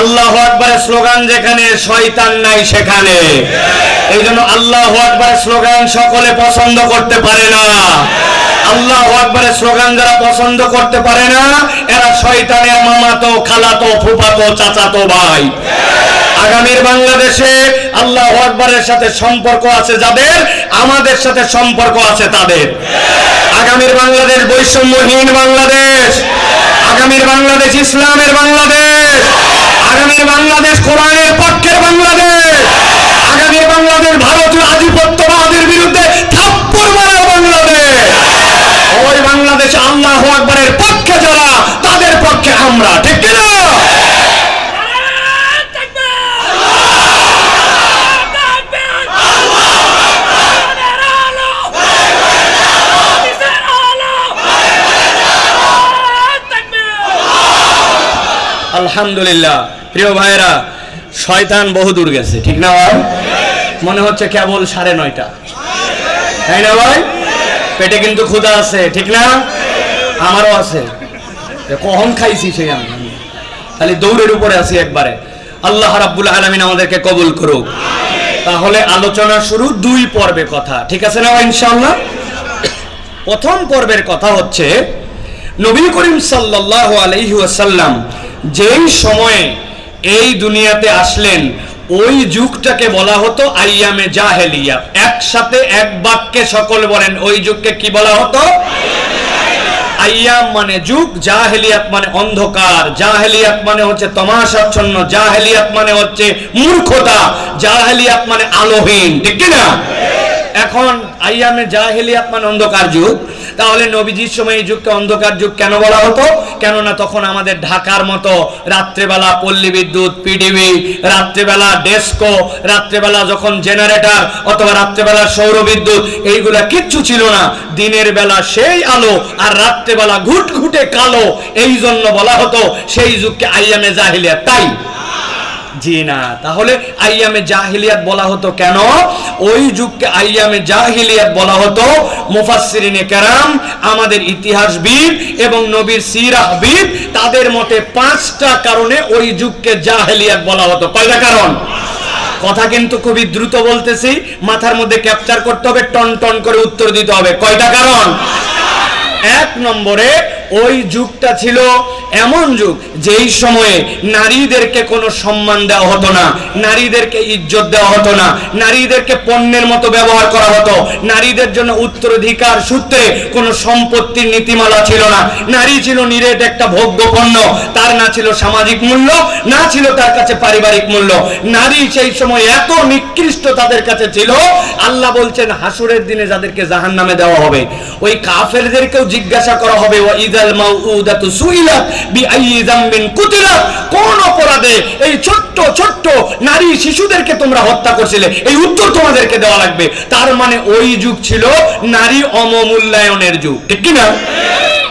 আল্লাহ আকবরের স্লোগান যেখানে, শয়তান নাই সেখানে। এই জন্য আল্লাহ স্লোগান সকলে পছন্দ করতে পারে না। আল্লাহ স্লোগান যারা পছন্দ করতে পারে না, এরা শয়তানের মামাতো, খালাতো, ফুফাতো, চাচাতো ভাই। আগামীর বাংলাদেশে আল্লাহ সাথে সম্পর্ক আছে যাদের, আমাদের সাথে সম্পর্ক আছে তাদের। আগামীর বাংলাদেশ বৈষম্যহীন বাংলাদেশ। আগামীর বাংলাদেশ ইসলামের বাংলাদেশ। আগামীর বাংলাদেশ কোরআনের পক্ষের বাংলাদেশ। আগামীর বাংলাদেশ ভারতীয় আধিপত্যবাদের বিরুদ্ধে থাপ্পড় মারা বাংলাদেশ। ওই বাংলাদেশে আল্লাহ আকবরের পক্ষে যারা, তাদের পক্ষে আমরা, ঠিক কিনা? আলহামদুলিল্লাহ। প্রিয় ভাইরা শয়তান বহু দূর গেছে, ঠিক না ভাই? মনে হচ্ছে কেবল সাড়ে নয়টা। তাই না ভাই? পেটে কিন্তু ক্ষুধা আছে, ঠিক না? আমারও আছে। কখন খাইছি সেই আমি। খালি দৌড়ের উপরে আছি একবারে। আল্লাহ রাব্বুল আলামিন আমাদেরকে কবুল করুক। তাহলে আলোচনা শুরু দুই পর্বে কথা, ঠিক আছে না ইনশাল্লাহ প্রথম পর্বের কথা হচ্ছে, নবী করিম সাল্লাল্লাহু আলাইহি ওয়াসাল্লাম যেই সময়ে এই দুনিয়াতে আসলেন, ওই যুগটাকে বলা হতো আইয়ামে জাহেলিয়া। একসাথে এক বাক্যে সকল বলেন, ওই যুগকে কি বলা হতো? আইয়াম মানে যুগ, জাহেলিয়াত মানে অন্ধকার। জাহেলিয়াত মানে হচ্ছে তমাশাচ্ছন্ন, জাহেলিয়াত মানে হচ্ছে মূর্খতা, জাহেলিয়াত মানে আলোহীন, ঠিক না এখন আইয়ামে জাহেলিয়াত মানে অন্ধকার যুগ। তাহলে নবীজির সময় এই যুগকে অন্ধকার যুগ কেন বলা হতো? কেননা তখন আমাদের ঢাকার মতো রাত্রেবেলা পল্লী বিদ্যুৎ, পিডিবি, রাত্রেবেলা ডেস্কো, রাত্রেবেলা যখন জেনারেটর অথবা রাত্রেবেলা সৌর বিদ্যুৎ, এইগুলা কিচ্ছু ছিল না। দিনের বেলা সেই আলো আর রাত্রেবেলা ঘুট ঘুটে কালো এই জন্য বলা হতো সেই যুগকে আইয়ামে জাহিলিয়াত তাই জি তাহলে আইয়ামে জাহিলিয়াত বলা হতো কেন? ওই যুগকে আইয়ামে জাহিলিয়াত বলা হতো। মুফাসসিরিনে কেরাম, আমাদের ইতিহাসবিদ এবং নবীর সিরাহবিদ, তাদের মতে পাঁচটা কারণে ওই যুগকে জাহিলিয়াত বলা হতো। কয়টা কারণ? কথা কিন্তু খুবই দ্রুত বলতেছি, মাথার মধ্যে ক্যাপচার করতে হবে, টন টন করে উত্তর দিতে হবে। কয়টা কারণ? এক নম্বরে ওই যুগটা ছিল এমন যুগ, যেই সময়ে নারীদেরকে কোনো সম্মান দেওয়া হতো না, নারীদেরকে ইজ্জত দেওয়া হতো না, নারীদেরকে পণ্যের মতো ব্যবহার করা হতো, নারীদের জন্য উত্তরাধিকার সূত্রে কোনো সম্পত্তির নীতিমালা ছিল না। নারী ছিল নিরেট একটা ভোগ্য পণ্য তার না ছিল সামাজিক মূল্য, না ছিল তার কাছে পারিবারিক মূল্য। নারী সেই সময় এত নিকৃষ্ট তাদের কাছে ছিল, আল্লাহ বলছেন, হাসুরের দিনে যাদেরকে জাহান নামে দেওয়া হবে, ওই কাফেরদেরকেও জিজ্ঞাসা করা হবে, ওয়া ইদাল মাউউদাতু সুইলাত কোন অপরাধে এই ছোট্ট ছোট্ট নারী শিশুদেরকে তোমরা হত্যা করছিলে? এই উত্তর তোমাদেরকে দেওয়া লাগবে। তার মানে ওই যুগ ছিল নারী অমমূল্যায়নের যুগ। ঠিক কি না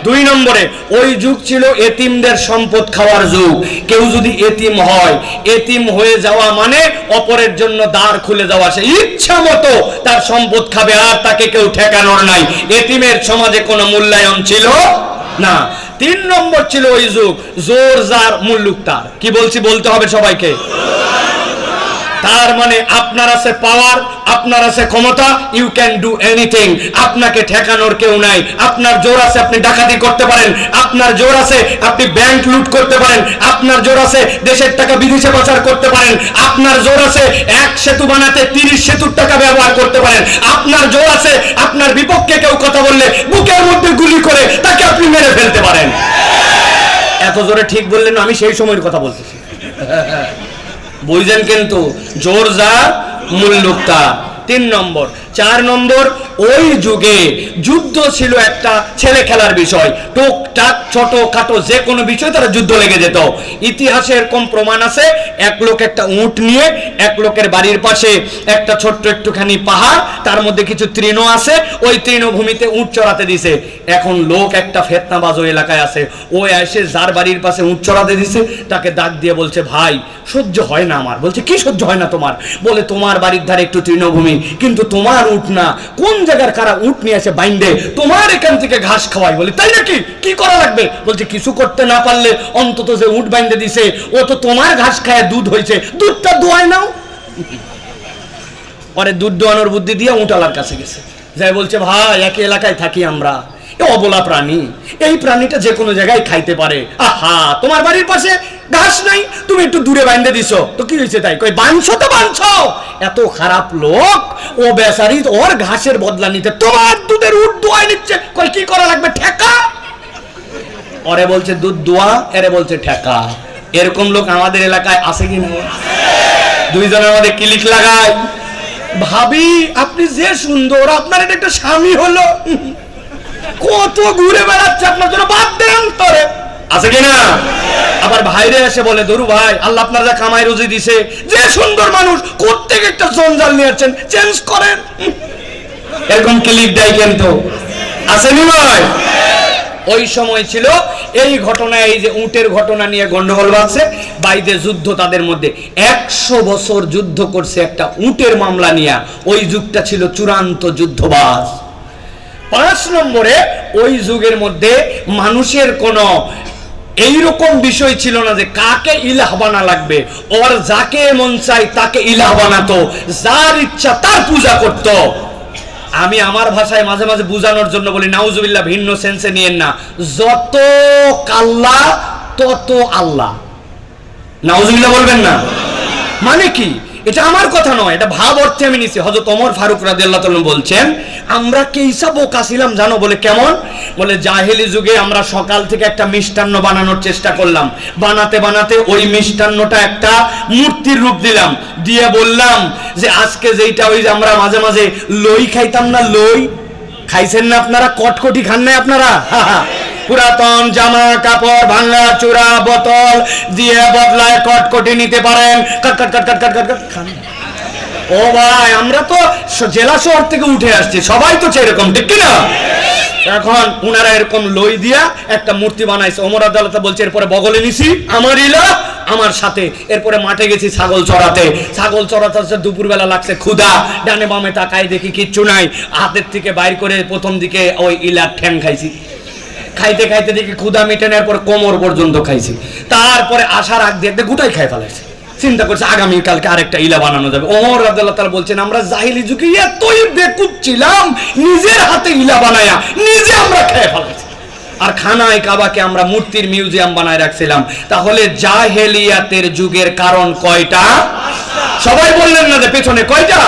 দুই নম্বরে, ওই যুগ ছিল এতিমদের সম্পদ খাওয়ার যুগ। কেউ যদি এতিম হয়, এতিম হয়ে যাওয়া মানে অপরের জন্য দ্বার খুলে যাওয়া। সে ইচ্ছা মতো তার সম্পদ খাবে আর তাকে কেউ ঠেকানোর নাই। এতিমের সমাজে কোনো মূল্যায়ন ছিল না, তিন নম্বর ছিল ওই যুগ জোর যার মুল্লুক তার। কি বলছি, বলতে হবে সবাইকে? তার মানে আপনার আছে পাওয়ার আপনার আছে ক্ষমতা ইউ ক্যান ডু এনিথিং আপনাকে ঠেকানোর কেউ নাই। আপনার জোর আছে আপনি ডাকাতি করতে পারেন। আপনার জোর আছে আপনি ব্যাংক লুট করতে পারেন। আপনার জোর আছে দেশের টাকা বিদেশে পাচার করতে পারেন। আপনার জোর আছে এক সেতু বানাতে তিরিশ সেতুর টাকা ব্যবহার করতে পারেন। আপনার জোর আছে আপনার বিপক্ষে কেউ কথা বললে বুকের মধ্যে গুলি করে তাকে আপনি মেরে ফেলতে পারেন। এত জোরে ঠিক বললেন আমি সেই সময়ের কথা বলতেছি। বুঝলেন কিন্তু জোর যা মূল লোকটা তিন নম্বর চার নম্বর, ওই যুগে যুদ্ধ ছিল একটা ছেলে খেলার বিষয়। টুকটাক ছোট খাটো যে কোনো বিষয় তারা যুদ্ধ লেগে যেত। ইতিহাসে এরকম প্রমাণ আছে, এক লোক একটা উট নিয়ে, এক লোকের বাড়ির পাশে একটা ছোট্ট একটুখানি পাহাড়, তার মধ্যে কিছু তৃণ আছে, ওই তৃণভূমিতে উট চড়াতে দিছে। এখন লোক একটা ফেতনাবাজ ওই এলাকায় আছে। ও এসে যার বাড়ির পাশে উট চড়াতে দিছে, তাকে ডাক দিয়ে বলছে, ভাই, সহ্য হয় না আমার। বলছে, কি সহ্য হয় না তোমার? বলে, তোমার বাড়ির ধারে একটু তৃণভূমি, কিন্তু তোমার তোমার উঠ না? কোন জায়গার কারা উঠ নিয়ে এসে বাইন্ডে তোমার এখান থেকে ঘাস খাওয়াই বলি। তাই নাকি? কি করা লাগবে? বলছে, কিছু করতে না পারলে অন্তত যে উঠ বাইন্দে দিছে, ও তো তোমার ঘাস খায় দুধ হয়েছে দুধটা দোয়াই নাও। পরে দুধ দোয়ানোর বুদ্ধি দিয়ে উঠ উঁটালার কাছে গেছে। যাই বলছে, ভাই, একই এলাকায় থাকি আমরা। এ অবলা প্রাণী, এই প্রাণীটা যে কোনো জায়গায় খাইতে পারে। আহা, তোমার বাড়ির পাশে ঘাস নাই? তুমি একটু দূরে বাঁধতে দিছো। তো কি হয়েছে তাই? কই, বাঁধছো তো বাঁধছো? এত খারাপ লোক ও বেচারি ওর ঘাসের বদলা নিতে তোমার দুধের উঠ দোয়াই নিচ্ছে। কই, কি করা লাগবে, ঠেকা? ওরে বলছে, দুধ দোয়া এরে বলছে, ঠেকা। এরকম লোক আমাদের এলাকায় আছে কি না দুইজনের মধ্যে ক্লিক লাগায়? ভাবি, আপনি যে সুন্দর, আপনার এটা একটা স্বামী হলো। কত ঘুরে বেড়াচ্ছে আপনার জন্য? বাদ দেন তোরে। আছে কিনা আবার ভাইরে এসে বলে দরু ভাই আল্লাহ আপনার যা কামাই রুজি দিছে যে সুন্দর মানুষ কোত্থেকে একটা জঞ্জাল নিয়ে আসছেন চেঞ্জ করেন। এরকম ক্লিক দেয় কিন্তু আসেনি ভাই? ওই সময় ছিল এই ঘটনা এই যে উটের ঘটনা নিয়ে গন্ডগোল বাঁধছে বাইদে যুদ্ধ তাদের মধ্যে। একশো বছর যুদ্ধ করছে একটা উটের মামলা নিয়ে। ওই যুগটা ছিল চূড়ান্ত যুদ্ধবাজ। পাঁচ নম্বরে ওই যুগের মধ্যে মানুষের কোনো এইরকম বিষয় ছিল না যে কাকে ইলাহ বানা লাগবে। ওর যাকে মন চাই তাকে ইলাহ বানাতো, যার ইচ্ছা তার পূজা করতো। আমি আমার ভাষায় মাঝে মাঝে বোঝানোর জন্য বলি, নাউজুবিল্লাহ, ভিন্ন সেন্সে নিয়েন না। যত কাল্লা, তত আল্লাহ। নাউজুবিল্লাহ বলবেন না। মানে কি? এটা আমার কথা নয়, এটা ভাব অর্থে আমি নিছি। হযরত ওমর ফারুক রাদিয়াল্লাহু তাআলা বলছেন, আমরা কেইসা বোকা ছিলাম জানো? বলে কেমন? বলে, জাহেলি যুগে আমরা সকাল থেকে একটা মিষ্টান্ন বানানোর চেষ্টা করলাম। বানাতে বানাতে ওই মিষ্টান্নটা একটা মূর্তির রূপ দিলাম। দিয়ে বললাম যে, আজকে যেইটা ওই যে আমরা মাঝে মাঝে লই খাইতাম না, লই খাইছেন না আপনারা? কটকটি খান নাই আপনারা? পুরাতন জামা কাপড়, ভাঙা চূড়া, বোতল দিয়ে বদলায় কটকটি নিতে পারেন। ও ভাই, আমরা তো জেলা শহর থেকে উঠে আসছি, সবাই তো সেরকম, ঠিক কি না? এখন উনারা এরকম লই দিয়া একটা মূর্তি বানাইছে। ওমর আদালতে বলছে, এরপরে বগলে নিছি, আমার ইলা, আমার সাথে। এরপরে মাঠে গেছি ছাগল চড়াতে। ছাগল চড়াতে দুপুরবেলা লাগছে ক্ষুধা। ডানে বামে তাকাই দেখি কিচ্ছু নাই। হাতের থেকে বাইর করে প্রথম দিকে ওই ইলার ঠ্যাং খাইছি। খাইতে খাইতে দেখি ক্ষুধা মিটানোর পর কোমর পর্যন্ত খাইছি। তারপরে আসার আগ দেখতে গোটাই খাই ফেলাইছে। চিন্তা করছে আগামীকালকে আরেকটা ইলা বানানো যাবে। ওমর রাদিয়াল্লাহু তাআলা বলছেন, আমরা জাহিলি যুগে এতই বেকুব ছিলাম নিজের হাতে ইলা বানায়া, নিজে আমরা খেয়ে ফেলাইছি। আর খানায় কাবাকে আমরা মূর্তির মিউজিয়াম বানায় রাখছিলাম। তাহলে জাহেলিয়াতের যুগের কারণ কয়টা? সবাই বললেন না যে পেছনে কয়টা?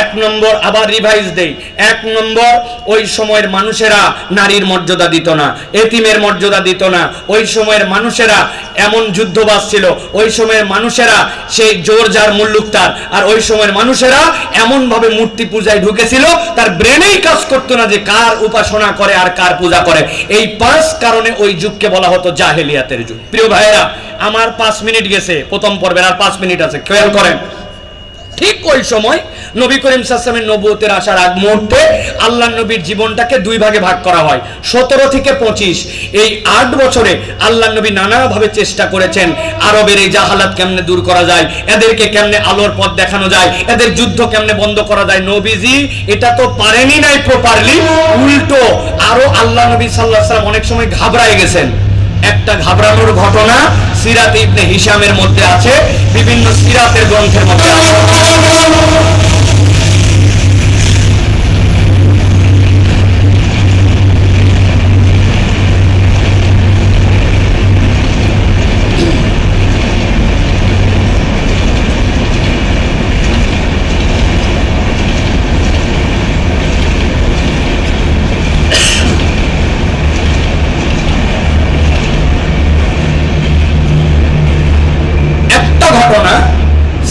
এক নম্বর আবার রিভাইজ দেই। এক নম্বর, ওই সময়ের মানুষেরা নারীর মর্যাদা দিত না, এতিমের মর্যাদা দিত না। ওই সময়ের মানুষেরা এমন যুদ্ধবাজ ছিল, ওই সময়ের মানুষেরা সেই জোর যার মুল্লুক তার, আর ওই সময়ের মানুষেরা এমন ভাবে মূর্তি পূজায় ঢুকেছিল, তার ব্রেনেই কাজ করতো না যে কার উপাসনা করে আর কার পূজা করে। এই পাঁচ কারণে ওই যুগকে বলা হতো জাহেলিয়াতের যুগ। প্রিয় ভাইয়েরা, আমার পাঁচ মিনিট গেছে, প্রথম পর্বের আর পাঁচ মিনিট আছে, খেয়াল করেন। ঠিক ওই সময় নবী করিম সাসলামের নবুয়তের আসার আগ মুহূর্তে আল্লাহ নবীর জীবনটাকে দুই ভাগে ভাগ করা হয়। সতেরো থেকে পঁচিশ। এই আট বছরে আল্লাহ নবী নানাভাবে চেষ্টা করেছেন, আরবের এই জাহালাত কেমনে দূর করা যায়, এদেরকে কেমনে আলোর পথ দেখানো যায়, এদের যুদ্ধ কেমনে বন্ধ করা যায়, নবীজি এটা তো পারেনি নাই প্রপারলি উল্টো। আরও আল্লাহ নবী সাল্লাহ সাল্লাম অনেক সময় ঘাবড়ায় গেছেন। একটা ঘাবড়ানোর ঘটনা সিরাত ইবনে হিসামের মধ্যে আছে বিভিন্ন সিরাতের গ্রন্থের মধ্যে আছে।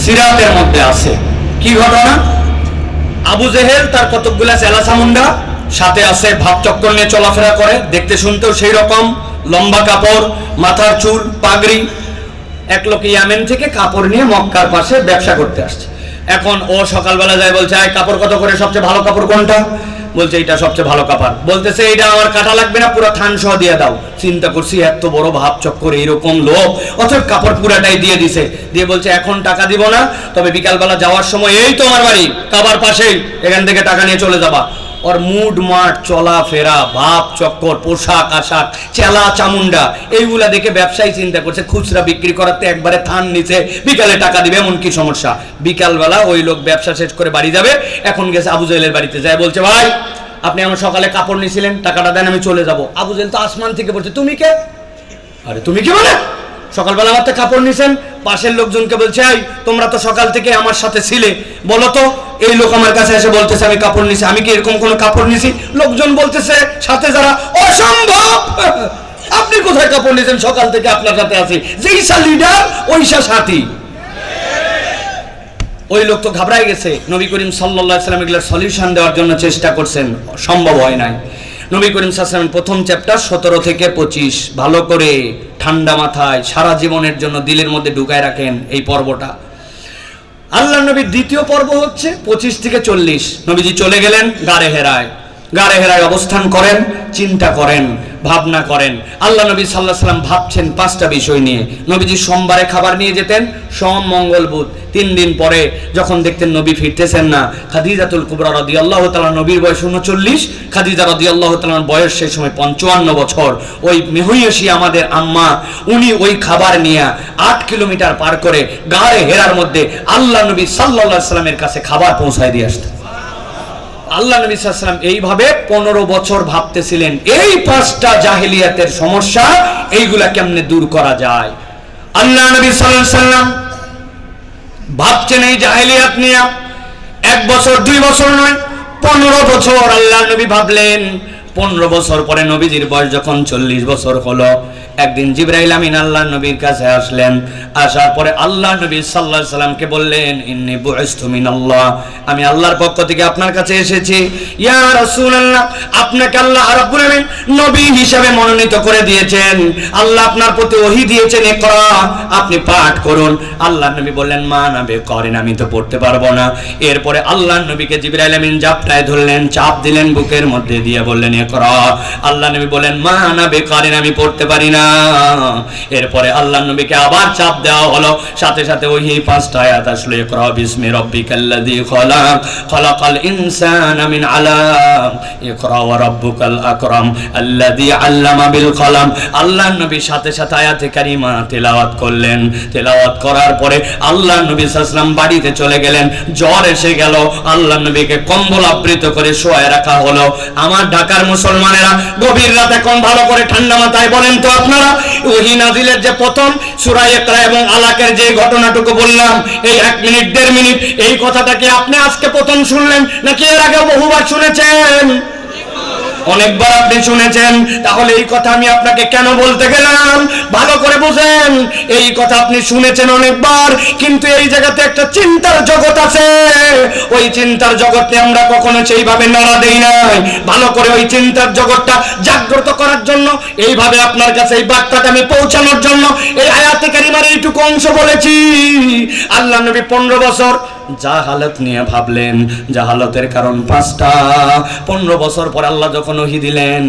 সিরাতের মধ্যে আছে। কি ঘটনা? আবু জেহেল, তার কতকগুলা চেলা চামুন্ডা সাথে আছে ভাব চক্কর নিয়ে চলাফেরা করে, দেখতে শুনতেও সেই রকম, লম্বা কাপড়, মাথার চুল, পাগড়ি। এক লোক ইয়ামেন থেকে কাপড় নিয়ে মক্কার পাশে ব্যবসা করতে আসছে। এখন ও সকালবেলা যায় বলছে আয় কাপড় কত করে? সবচেয়ে ভালো কাপড় কোনটা? বলছে এটা সবচেয়ে ভালো কাপড় বলতেছে এটা আমার কাটা লাগবে না, পুরো থান সহ দিয়ে দাও। চিন্তা করছি, এত বড় ভাব চক্কর, এইরকম লোক অথচ কাপড় পুরাটাই দিয়ে দিছে। দিয়ে বলছে, এখন টাকা দিব না, তবে বিকালবেলা যাওয়ার সময় এই তোমার বাড়ি, কাবার পাশেই, এখান থেকে টাকা নিয়ে চলে যাবা। ওর মুড মাঠ চলাফেরা ভাব চক্কর পোশাক আশাক চেলা চামুন্ডা এইগুলা দেখে ব্যবসায়ী চিন্তা করছে, খুচরা বিক্রি করাতে একবারে থান নিচে, বিকালে টাকা দিবে এমন কি সমস্যা। বিকালবেলা ওই লোক ব্যবসা শেষ করে বাড়ি যাবে, এখন গেছে আবু জাহেলের বাড়িতে, যায় বলছে, ভাই, আপনি আমার সকালে কাপড় নিয়েছিলেন টাকাটা দেন, আমি চলে যাব। আবু তো আসমান থেকে বলছে, তুমি কে? আরে, তুমি কি বলে? সকালবেলা আমার তো কাপড় নিছেন। পাশের লোকজনকে বলছে, এই, তোমরা তো সকাল থেকে আমার সাথে ছিলে। বলো তো এই লোক আমার কাছে এসে বলতেছে, আমি কাপড় নিছি। আমি কি এরকম কোনো কাপড় নিছি? লোকজন বলতেছে, সাথে যারা অসম্ভব! আপনি কোথায় কাপড় নিছেন? সকাল থেকে আপনার সাথে আছি। যেইসা লিডার ওইসা সাথী। ওই লোক তো ঘাবড়াই গেছে। নবী করিম সাল্লাহ সাল্লাম এগুলোর সলিউশন দেওয়ার জন্য চেষ্টা করছেন। সম্ভব হয় নাই। নবী করিম সাল্লাম প্রথম চ্যাপ্টার সতেরো থেকে পঁচিশ। ভালো করে ঠান্ডা মাথায় সারা জীবনের জন্য দিলের মধ্যে ঢুকায় রাখেন এই পর্বটা। আল্লাহ নবীর দ্বিতীয় পর্ব হচ্ছে পঁচিশ থেকে চল্লিশ। নবীজি চলে গেলেন গাড়ে হেরায়। গাড়ে হেরায় অবস্থান করেন, চিন্তা করেন, ভাবনা করেন। আল্লাহ নবী সাল্লাহ সাল্লাম ভাবছেন পাঁচটা বিষয় নিয়ে। নবীজি সোমবারে খাবার নিয়ে যেতেন, সোম, মঙ্গল, বুধ। তিন দিন পরে যখন দেখতেন নবী ফিরতেছেন না, খাদিজাতুল কুবরা রদি আল্লাহ তালা নবীর বয়স উনচল্লিশ, খাদিজা রদি আল্লাহ তালার বয়স সেই সময় পঞ্চান্ন বছর। ওই মেহইয়সী আমাদের আম্মা, উনি ওই খাবার নিয়ে আট কিলোমিটার পার করে গাড়ে হেরার মধ্যে আল্লাহ নবী সাল্লাহ সাল্লামের কাছে খাবার পৌঁছায় দিয়ে আসতেন। আল্লাহ নবী সাল্লাম এইভাবে পনেরো বছর ভাবতেছিলেন, এই পাঁচটা জাহেলিয়াতের সমস্যা এইগুলা কেমনে দূর করা যায়? আল্লাহ নবী সাল্লাম ভাবছেন এই জাহেলিয়াত নিয়ে, এক বছর, দুই বছর নয়, পনেরো বছর আল্লাহ নবী ভাবলেন পনেরো বছর পরে নবীজির বয়স যখন চল্লিশ বছর হলো, একদিন জিব্রাইল আমিন আল্লাহ নবীর কাছে আসলেন। আসার পরে আল্লাহ নবী সাল্লাহ সাল্লামকে বললেন, ইন্নি বুইস্তু মিনাল্লাহ। আমি আল্লাহর পক্ষ থেকে আপনার কাছে এসেছি। ইয়া রাসূলুল্লাহ, আপনাকে আল্লাহ রাব্বুল আমিন নবী হিসাবে মনোনীত করে দিয়েছেন। আল্লাহ আপনার প্রতি ওহী দিয়েছেন ইকরা আপনি পাঠ করুন। আল্লাহ নবী বললেন, মা নাবে করেন, আমি তো পড়তে পারব না। এরপরে আল্লাহ নবীকে জিবরাইল আমিন জাপটায় ধরলেন, চাপ দিলেন, বুকের মধ্যে দিয়ে বললেন ইকরা আল্লাহ নবী বললেন মা নাবে করেন আমি পড়তে পারি না। এরপরে আল্লাহ নবীকে আবার চাপ দেওয়া হলো। সাথে সাথে ওই পাঁচটা আয়াত আসলো, ইকরা বিসমি রাব্বিকাল্লাযী খলাক খলাকাল ইনসানা মিন আলাক ইকরা রাব্বুকাল আকরাম, আল্লাযী আল্লামা বিল কলাম। আল্লাহ নবী সাথে সাথে আয়াতে কারিমা তেলাওয়াত করলেন। তেলাওয়াত করার পরে আল্লাহ নবী সাল্লাম বাড়িতে চলে গেলেন। জ্বর এসে গেল। আল্লাহ নবীকে কম্বল আবৃত করে শোয়ায় রাখা হলো। আমার ঢাকার মুসলমানেরা গভীর রাতে কম ভালো করে ঠান্ডা মাথায় বলেন তো আপনারা? ওহি নাজিলের যে প্রথম সুরাই একরা এবং আলাকের যে ঘটনাটুকু বললাম, এই এক মিনিট, দেড় মিনিট, এই কথাটা কি আপনি আজকে প্রথম শুনলেন নাকি এর আগে বহুবার শুনেছেন? অনেকবার আপনি শুনেছেন, তাহলে এই কথা আমি আপনাকে কেন বলতে গেলাম? ভালো করে বুঝেন, এই কথা আপনি শুনেছেন অনেকবার, কিন্তু এই জায়গাতে একটা চিন্তার জগৎ আছে। ওই চিন্তার জগতে আমরা কখনো সেইভাবে নাড়া দেই নাই। ভালো করে ওই চিন্তার জগৎটা জাগ্রত করার জন্য, এইভাবে আপনার কাছে এই বার্তাটা আমি পৌঁছানোর জন্য, এই আয়াতে এইটুকু অংশ বলেছি। আল্লাহ নবী পনেরো বছর জাহালত নিয়ে ভাবলেন। জাহালতের কারণ পাঁচটা। পনেরো বছর পর আল্লাহ যখন ওহি দিলেন?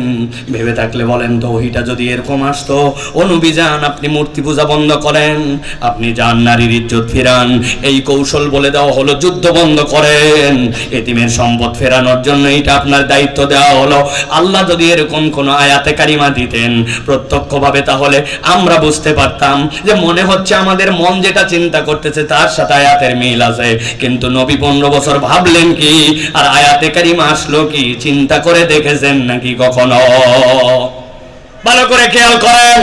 ভেবে থাকলে বলেন তো, ওহিটা যদি এরকম আসতো অনুবি যান আপনি মূর্তি পূজা বন্ধ করেন, আপনি যান, নারীর ইজ্জত ফেরান, এই কৌশল বলে দেওয়া হলো, যুদ্ধ বন্ধ করেন। এতিমের সম্পদ ফেরানোর জন্য এটা আপনার দায়িত্ব দেওয়া হলো। আল্লাহ যদি এরকম কোনো আয়াতে কারিমা দিতেন, প্রত্যক্ষভাবে তাহলে আমরা বুঝতে পারতাম যে মনে হচ্ছে আমাদের মন যেটা চিন্তা করতেছে তার সাথে আয়াতের মিল আছে। কিন্তু নবী পনেরো বছর ভাবলেন কি, আর আয়াতে কারিমা আসলো কি, চিন্তা করে দেখেছেন। নাকি কখনো? ভালো করে খেয়াল করেন।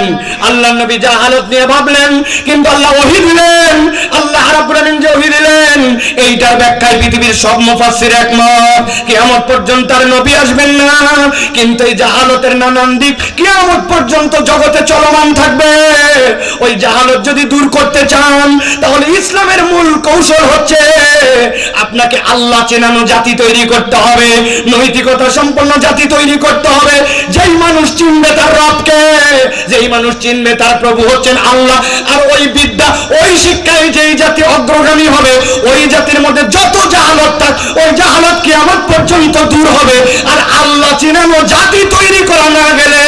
আল্লাহ নবী যা হালত নিয়ে ভাবলেন, কিন্তু আল্লাহ ওহি দিলেন। আল্লাহ রাব্বুল যে ওহি দিলেন, এইটার ব্যাখ্যায় পৃথিবীর সব মুফাসসির একমত। কিয়ামত পর্যন্ত আর নবী আসবেন না, কিন্তু এই জাহালতের নানান দিক কিয়ামত পর্যন্ত জগতে চলমান থাকবে। ওই জাহালত যদি দূর করতে চান, তাহলে ইসলামের মূল কৌশল হচ্ছে আপনাকে আল্লাহ চেনানো জাতি তৈরি করতে হবে, নৈতিকতা সম্পন্ন জাতি তৈরি করতে হবে। যেই মানুষ চিনবে তার রবকে, যেই মানুষ চিনবে তার প্রভু হচ্ছেন আল্লাহ। আর ওই বিদ্যা, ওই শিক্ষায় যেই জাতি অগ্রগামী হবে, ওই জাতির মধ্যে যত জাহালত থাক, ওই জাহালত কি আমার পর্যন্ত দূর হবে। আর আল্লাহ চিনানো জাতি তৈরি করা না গেলে,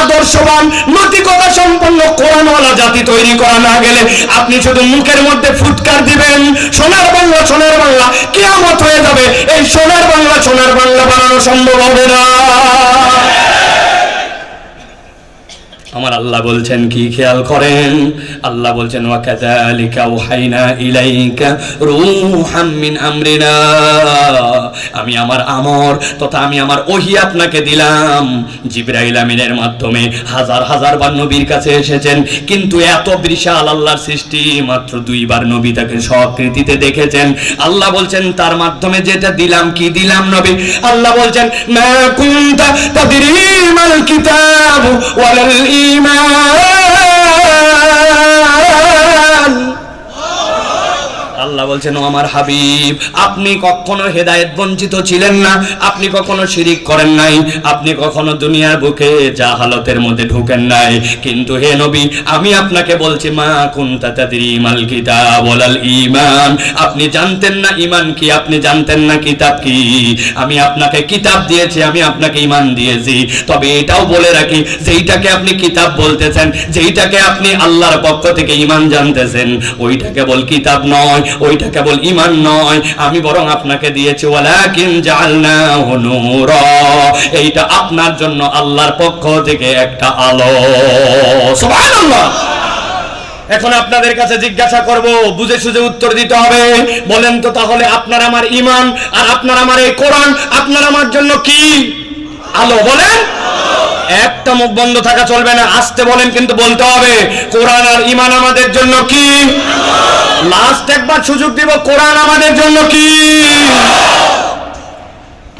আদর্শবান, নৈতিকতা সম্পন্ন কোরআনওয়ালা জাতি তৈরি করা না গেলে, আপনি শুধু মুখের মধ্যে ফুটকার দিবেন, সোনার বাংলা সোনার বাংলা, কেয়ামত হয়ে যাবে। এই সোনার বাংলা সোনার বাংলা বানানো সম্ভব হবে না। আমার আল্লাহ বলছেন, কি খেয়াল করেন? আল্লাহ বলছেন আমি আমার আমর তথা আমি আমার ওহি আপনাকে দিলাম। জিবরাইল আমিনের মাধ্যমে হাজার হাজার বার নবীর কাছে এসেছেন, কিন্তু এত বিশাল আল্লাহর সৃষ্টি, মাত্র দুইবার নবী তাকে স্বকৃতিতে দেখেছেন। আল্লাহ বলছেন, তার মাধ্যমে যেটা দিলাম, কি দিলাম নবী? আল্লাহ বলছেন ঈমান আল্লাহ বলছেন, ও আমার হাবিব, আপনি কখনো হেদায়েত বঞ্চিত ছিলেন না, আপনি কখনো শিরিক করেন নাই, আপনি কখনো দুনিয়ার বুকে জাহালতের মধ্যে ঢুকেন নাই। কিন্তু হে নবী, আমি আপনাকে বলছি, মা কুনতা তাদরি মাল কিতাব আপনি জানতেন না ঈমান কি, আপনি জানতেন না কিতাব কি। আমি আপনাকে কিতাব দিয়েছি, আমি আপনাকে ঈমান দিয়েছি। তবে এটাও বলে রাখি, যেইটাকে আপনি কিতাব বলতেছেন, যেইটাকে আপনি আল্লাহর পক্ষ থেকে ঈমান জানতেছেন ওইটা কেবল কিতাব নয়। ওইটা কেবল ঈমান নয়, আমি বরং আপনাকে দিয়েছি, ওয়ালাকিন জাআলনাহু নূরা। এইটা আপনার জন্য আল্লাহর পক্ষ থেকে একটা আলো। এখন আপনাদের কাছে জিজ্ঞাসা করব, বুঝে সুঝে উত্তর দিতে হবে। বলেন তো তাহলে আপনার আমার ইমান আর আপনার আমার এই কোরআন, আপনার আমার জন্য কি আলো? বলেন। একটা মুখ বন্ধ থাকা চলবে না, আসতে বলেন কিন্তু বলতে হবে, কোরআন আর ইমান আমাদের জন্য কি? লাস্ট একবার সুযোগ দিব, কোরআন আমাদের জন্য কি?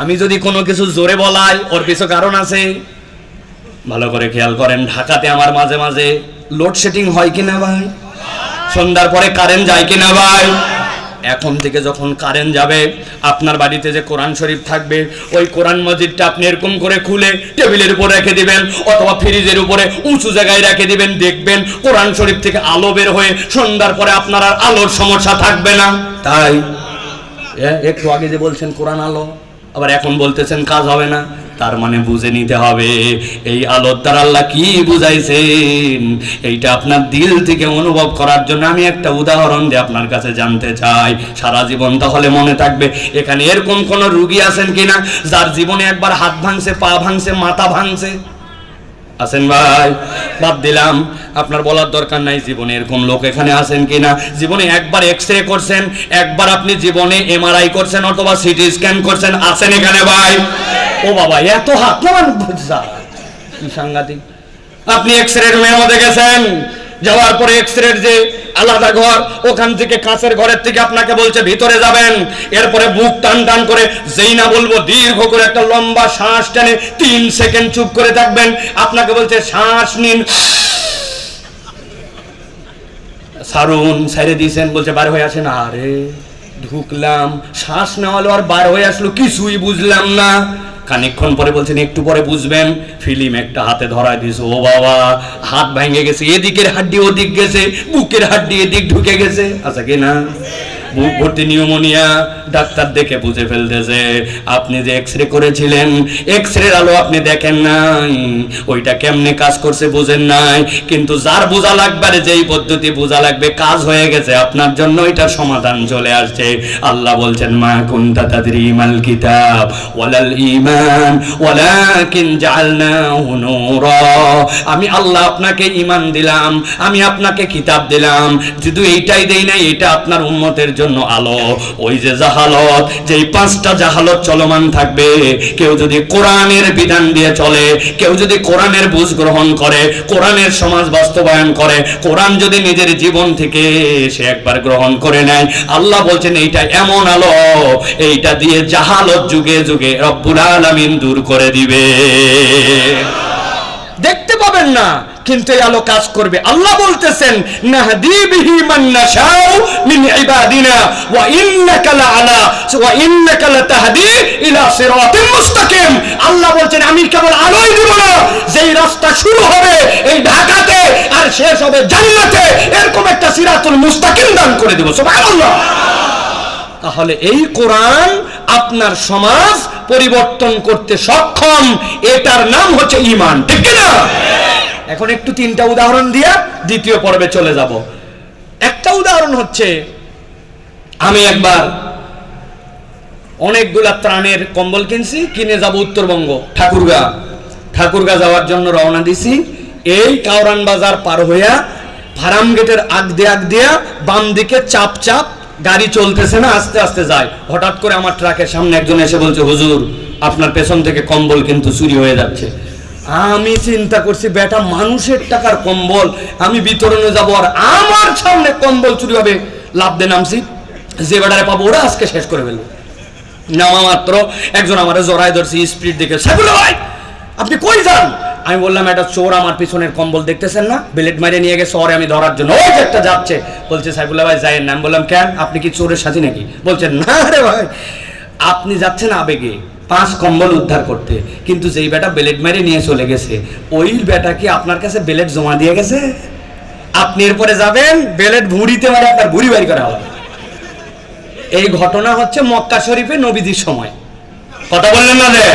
আমি যদি কোনো কিছু জোরে বলাই, ওর কিছু কারণ আছে? ভালো করে খেয়াল করেন, ঢাকাতে আমার মাঝে মাঝে লোডশেডিং হয় কিনা ভাই? সন্ধ্যার পরে কারেন্ট যায় কিনা ভাই? এখন থেকে যখন কারেন্ট যাবে, আপনার বাড়িতে যে কোরআন শরীফ থাকবে, ওই কোরআন মসজিদটা আপনি এরকম করে খুলে টেবিলের উপর রেখে দিবেন, অথবা ফ্রিজের উপরে উঁচু জায়গায় রেখে দিবেন, দেখবেন কোরআন শরীফ থেকে আলো বের হয়ে সন্ধ্যার পরে আপনার আর আলোর সমস্যা থাকবে না। তাই একটু আগে যে বলছেন কোরআন আলো, আবার এখন বলতেছেন কাজ হবে না। তার মানে বুঝে নিতে হবে। এই আলোর দ্বারা আল্লাহ কি বুঝাইছেন? এইটা আপনার দিল থেকে অনুভব করার জন্য আমি একটা উদাহরণ দিয়ে আপনার কাছে জানতে চাই। সারা জীবন তাহলে মনে থাকবে, এখানে এরকম কোন রুগী আছেন কিনা যার জীবনে একবার হাত ভাঙছে, পা ভাঙছে, মাথা ভাঙছে? আছেন ভাই? বাদ দিলাম। আপনার বলার দরকার নাই, জীবনে এরকম লোক এখানে আছেন কিনা? জীবনে একবার এক্স রে করছেন, একবার আপনি জীবনে এমআরআই করছেন অথবা সিটি স্ক্যান করছেন, আছেন এখানে ভাই? ও বাবা, এত হাত বুঝছা কি সাংঘাতিক। আপনি এক্স রে রুমের মধ্যে গেছেন, যাওয়ার পরে এক্স রের যে আলাদা ঘর, ওখান থেকে কাঁচের ঘরের থেকে আপনাকে বলছে ভিতরে যাবেন। এরপরে বুক টান টান করে যেই না বলব, দীর্ঘ করে একটা লম্বা শ্বাস টেনে তিন সেকেন্ড চুপ করে থাকবেন। আপনাকে বলছে, শ্বাস নিন। সারুন, সাইরে দিয়েছেন, বলছে, বার হয়ে আসেন। আরে। ঢুকলাম, শ্বাস নেওয়ালো আর বার হয়ে আসলো, কিছুই বুঝলাম না। খানিক্ষণ পরে বলছেন, একটু পরে বুঝবেন, ফিলিম একটা হাতে ধরায় দিয়েছে। ও বাবা, হাত ভেঙে গেছে, এদিকের হাড্ডি ওদিক গেছে, বুকের হাড্ডি এদিক ঢুকে গেছে। আচ্ছা কি না? বুক ভর্তি নিউমোনিয়া ডাক্তার দেখে বুঝে ফেলতেছে। আপনি যে এক্স রে করেছিলেন এক্স রে আলো আপনি দেখেন নাই। ওইটা কেমনে কাজ করছে বুঝেন নাই। কিন্তু যার বোঝা লাগবে যেই পদ্ধতি বোঝা লাগবে, কাজ হয়ে গেছে। আপনার জন্য এটার সমাধান চলে আসছে। আল্লাহ বলছেন, মা কুনতা তাদরি মাল কিতাব ওয়ালাল ঈমান ওয়ালাকিন জাআলনাহু নূরা। আমি আল্লাহ আপনাকে ঈমান দিলাম, আমি আপনাকে কিতাব দিলাম। শুধু এইটাই দেই নাই, এটা আপনার উম্মতের জন্য আলো। ওই যে জাহালত, যেই পাঁচটা জাহালত চলমান থাকবে, কেউ যদি কোরআনের বিধান দিয়ে চলে, কেউ যদি কোরআনের বুঝ গ্রহণ করে, কোরআনের সমাজ বাস্তবায়ন করে, কোরআন যদি নিজের জীবন থেকে সে একবার গ্রহণ করে নেয়। আল্লাহ বলছেন, এইটা এমন আলো, এইটা দিয়ে জাহালত যুগে যুগে রব্বুল আলামিন দূর করে দিবে। দেখতে পাবেন না। কিন্তু এই আলো কাজ করবে। আল্লাহ বলতেছেন, নাহদি বিহি মান নাশাউ মিন ইবাদিনা ওয়া ইন্নাকা লাআলা ওয়া ইন্নাকা লাতাহদি ইলা সিরাতিন মুস্তাকিম। আল্লাহ বলছেন, আমি কেবল আলোই দিব না, যেই রাস্তা শুরু হবে এই ঢাকাতে আর শেষ হবে জান্নাতে, এরকম একটা সিরাতুল মুস্তাকিম দান করে দেব। সুবহানাল্লাহ। তাহলে এই কোরআন আপনার সমাজ পরিবর্তন করতে সক্ষম, এটার নাম হচ্ছে ইমান ঠিক না এখন একটু তিনটা উদাহরণ দিয়া দ্বিতীয় পর্বে চলে যাব। একটা উদাহরণ হচ্ছে, আমি একবার অনেকগুলা ত্রাণের কম্বল কিনছি, কিনে যাব উত্তরবঙ্গ। ঠাকুরগা। ঠাকুরগা যাওয়ার জন্য রওনা দিছি। এই কাউরান বাজার পার হইয়া ফার্ম গেটের আগ দিয়ে আগ দিয়া বাম দিকে চাপ চাপ গাড়ি চলতেছে না, আস্তে আস্তে যায়। হঠাৎ করে আমার ট্রাকের সামনে একজন এসে বলছে, হুজুর, আপনার পেছন থেকে কম্বল কিন্তু চুরি হয়ে যাচ্ছে। আমি চিন্তা করছি, বেটা, মানুষের টাকার কম্বল, আমি বিতরণে যাব আর আমার সামনে কম্বল চুরি হবে। লাভ দে নামছি। যে বেটারে পাবো, ওরা আজকে শেষ করে ফেলব। নামা মাত্র, একজন আমার জড়ায় ধরছি, স্পিড দেখে সাইফুল্লাহ ভাই, আপনি কই যান? আমি বললাম, একটা চোর আমার পিছনের কম্বল দেখতেছেন না? বেলেট মারে নিয়ে গেছে, ওরে আমি ধরার জন্য। ওই যে একটা যাচ্ছে। বলছে সাইফুল্লাহ ভাই যাই না। আমি বললাম, কেন? আপনি কি চোরের সাথে নাকি? বলছেন না রে ভাই, আপনি যাচ্ছেন আবেগে। পাঁচ কম্বল উদ্ধার করতে। কিন্তু যেই বেটা বেলেট মেরে নিয়ে চলে গেছে, ওই বেটা কি আপনার কাছে বেলেট জমা দিয়ে গেছে? আপনি এরপরে যাবেন, বেলেট ভুঁড়িতে মারে আপনার ভুঁড়ি বাড়ি করা হবে। এই ঘটনা হচ্ছে মক্কা শরীফে নবীজির সময়। কথা বললেন না রে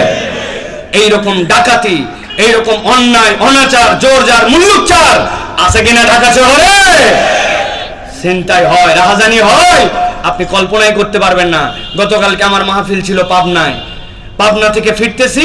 এইরকম ডাকাতি, এইরকম অন্যায়, অনাচার জোর যার মুল্লুকচার আছে কিনা ঢাকা শহরে? চিন্তাই হয়, রাহাজানি হয়। আপনি কল্পনাই করতে পারবেন না। গতকালকে আমার মাহফিল ছিল পাবনায়। পাবনা থেকে ফিরতেছি।